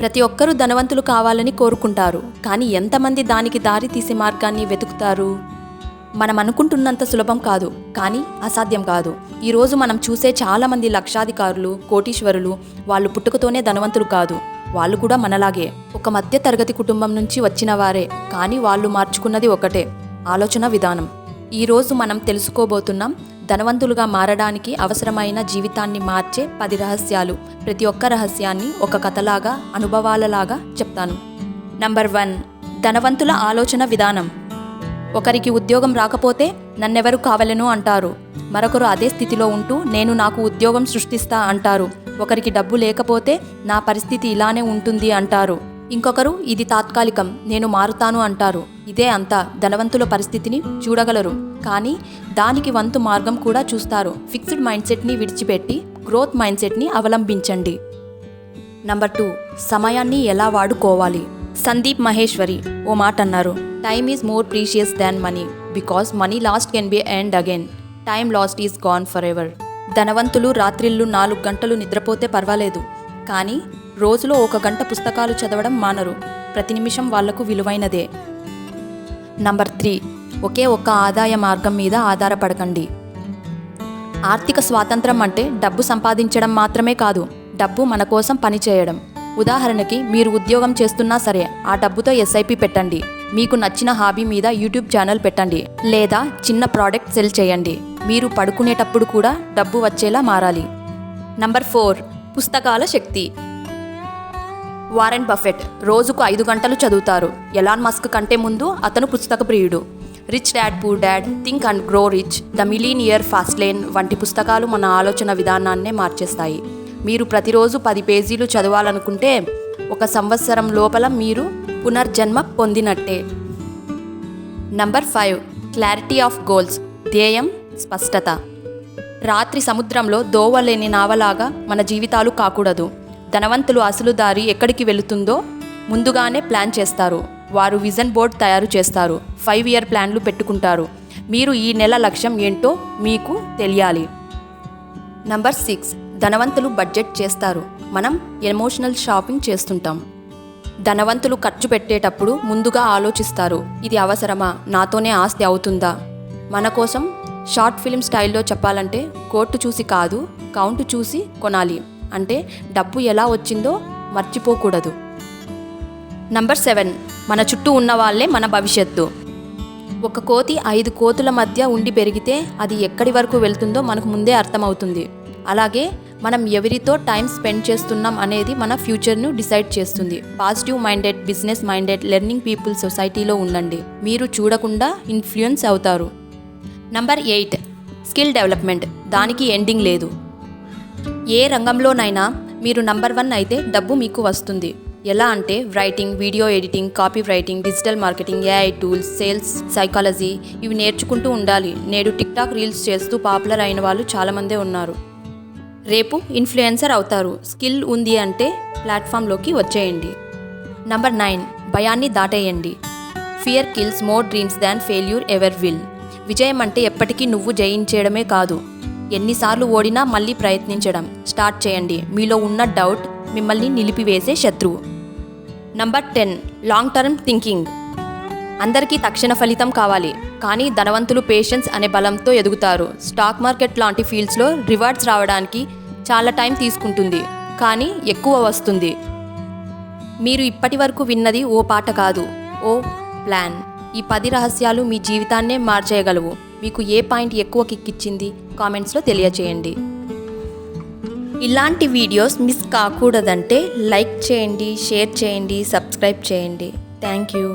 ప్రతి ఒక్కరూ ధనవంతులు కావాలని కోరుకుంటారు. కానీ ఎంతమంది దానికి దారి తీసే మార్గాన్ని వెతుకుతారు? మనం అనుకుంటున్నంత సులభం కాదు. కానీ అసాధ్యం కాదు. ఈరోజు మనం చూసే చాలామంది లక్షాధికారులు కోటీశ్వరులు వాళ్ళు పుట్టుకతోనే ధనవంతులు కాదు. వాళ్ళు కూడా మనలాగే. ఒక మధ్య తరగతి కుటుంబం నుంచి వచ్చిన వారే. కానీ వాళ్ళు మార్చుకున్నది ఒకటే. ఆలోచన విధానం. ఈరోజు మనం తెలుసుకోబోతున్నాం ధనవంతులుగా మారడానికి అవసరమైన జీవితాన్ని మార్చే పది రహస్యాలు. ప్రతి ఒక్క రహస్యాన్ని ఒక కథలాగా అనుభవాలలాగా చెప్తాను. నంబర్ వన్ ధనవంతుల ఆలోచన విధానం. ఒకరికి ఉద్యోగం రాకపోతే నన్నెవరు కావలను అంటారు. మరొకరు అదే స్థితిలో ఉంటూ నేను నాకు ఉద్యోగం సృష్టిస్తా అంటారు. ఒకరికి డబ్బు లేకపోతే నా పరిస్థితి ఇలానే ఉంటుంది అంటారు. ఇంకొకరు ఇది తాత్కాలికం నేను మారుతాను అంటారు. ఇదే అంతా ధనవంతుల పరిస్థితిని చూడగలరు. కానీ దానికి వంతు మార్గం కూడా చూస్తారు. ఫిక్స్డ్ మైండ్ సెట్ని విడిచిపెట్టి గ్రోత్ మైండ్ సెట్ని అవలంబించండి. నంబర్ టూ సమయాన్ని ఎలా వాడుకోవాలి? సందీప్ మహేశ్వరి ఓ మాట అన్నారు time is more precious than money because money lost can be earned again time lost is gone for ever ధనవంతులు రాత్రిళ్ళు నాలుగు గంటలు నిద్రపోతే పర్వాలేదు. కానీ రోజులో ఒక గంట పుస్తకాలు చదవడం మానరు. ప్రతి నిమిషం వాళ్ళకు విలువైనదే. Number three. ఒకే ఒక్క ఆదాయ మార్గం మీద ఆధారపడకండి. ఆర్థిక స్వాతంత్రం అంటే డబ్బు సంపాదించడం మాత్రమే కాదు డబ్బు మన కోసం పనిచేయడం. ఉదాహరణకి మీరు ఉద్యోగం చేస్తున్నా సరే ఆ డబ్బుతో ఎస్ఐపి పెట్టండి. మీకు నచ్చిన హాబీ మీద యూట్యూబ్ ఛానల్ పెట్టండి. లేదా చిన్న ప్రోడక్ట్ సెల్ చేయండి. మీరు పడుకునేటప్పుడు కూడా డబ్బు వచ్చేలా మారాలి. Number four. పుస్తకాల శక్తి. వారెన్ బఫెట్ రోజుకు ఐదు గంటలు చదువుతారు. ఎలాన్ మస్క్ కంటే ముందు అతను పుస్తక ప్రియుడు. Rich dad poor dad think and grow rich the millionaire fast lane వంటి పుస్తకాలు మన ఆలోచన విధానాన్నే మార్చేస్తాయి. మీరు ప్రతిరోజు పది పేజీలు చదవాలనుకుంటే ఒక సంవత్సరం లోపల మీరు పునర్జన్మ పొందినట్టే. Number five clarity of goals ధ్యేయం స్పష్టత. రాత్రి సముద్రంలో దోవలేని నావలాగా మన జీవితాలు కాకూడదు. ధనవంతులు అసలు దారి ఎక్కడికి వెళుతుందో ముందుగానే ప్లాన్ చేస్తారు. వారు విజన్ బోర్డ్ తయారు చేస్తారు. ఫైవ్ ఇయర్ ప్లాన్లు పెట్టుకుంటారు. మీరు ఈ నెల లక్ష్యం ఏంటో మీకు తెలియాలి. Number six. ధనవంతులు బడ్జెట్ చేస్తారు. మనం ఎమోషనల్ షాపింగ్ చేస్తుంటాం. ధనవంతులు ఖర్చు పెట్టేటప్పుడు ముందుగా ఆలోచిస్తారు. ఇది అవసరమా? నాతోనే ఆస్తి అవుతుందా? మన కోసం షార్ట్ ఫిల్మ్ స్టైల్లో చెప్పాలంటే కోర్టు చూసి కాదు కౌంటు చూసి కొనాలి. అంటే డబ్బు ఎలా వచ్చిందో మర్చిపోకూడదు. నంబర్ సెవెన్ మన చుట్టూ ఉన్న వాళ్ళే మన భవిష్యత్తు. ఒక కోతి ఐదు కోతుల మధ్య ఉండి పెరిగితే అది ఎక్కడి వరకు వెళ్తుందో మనకు ముందే అర్థమవుతుంది. అలాగే మనం ఎవరితో టైం స్పెండ్ చేస్తున్నాం అనేది మన ఫ్యూచర్ను డిసైడ్ చేస్తుంది. Positive minded business minded learning people సొసైటీలో ఉండండి. మీరు చూడకుండా ఇన్ఫ్లుయెన్స్ అవుతారు. Number eight skill development. దానికి ఎండింగ్ లేదు. ఏ రంగంలోనైనా మీరు నంబర్ వన్ అయితే డబ్బు మీకు వస్తుంది. ఎలా అంటే writing video editing copy writing digital marketing AI tools sales psychology ఇవి నేర్చుకుంటూ ఉండాలి. నేడు టిక్టాక్ రీల్స్ చేస్తూ పాపులర్ అయిన వాళ్ళు చాలామందే ఉన్నారు. రేపు ఇన్ఫ్లుయెన్సర్ అవుతారు. స్కిల్ ఉంది అంటే ప్లాట్ఫామ్లోకి వచ్చేయండి. నంబర్ నైన్ భయాన్ని దాటేయండి. Fear kills more dreams than failure ever will విజయం అంటే ఎప్పటికీ నువ్వు జయించేయడమే కాదు. ఎన్నిసార్లు ఓడినా మళ్ళీ ప్రయత్నించడం. స్టార్ట్ చేయండి. మీలో ఉన్న డౌట్ మిమ్మల్ని నిలిపివేసే శత్రువు. Number ten. Long term thinking. అందరికీ తక్షణ ఫలితం కావాలి. కానీ ధనవంతులు పేషెన్స్ అనే బలంతో ఎదుగుతారు. స్టాక్ మార్కెట్ లాంటి ఫీల్డ్స్లో రివార్డ్స్ రావడానికి చాలా టైం తీసుకుంటుంది. కానీ ఎక్కువ వస్తుంది. మీరు ఇప్పటి వరకు విన్నది ఓ పాట కాదు. ఓ ప్లాన్. ఈ పది రహస్యాలు మీ జీవితాన్నే మార్చేయగలవు. మీకు ఏ పాయింట్ ఎక్కువ కిక్కిచ్చింది కామెంట్స్లో తెలియచేయండి. ఇలాంటి వీడియోస్ మిస్ కాకూడదంటే లైక్ చేయండి షేర్ చేయండి సబ్స్క్రైబ్ చేయండి. Thank you.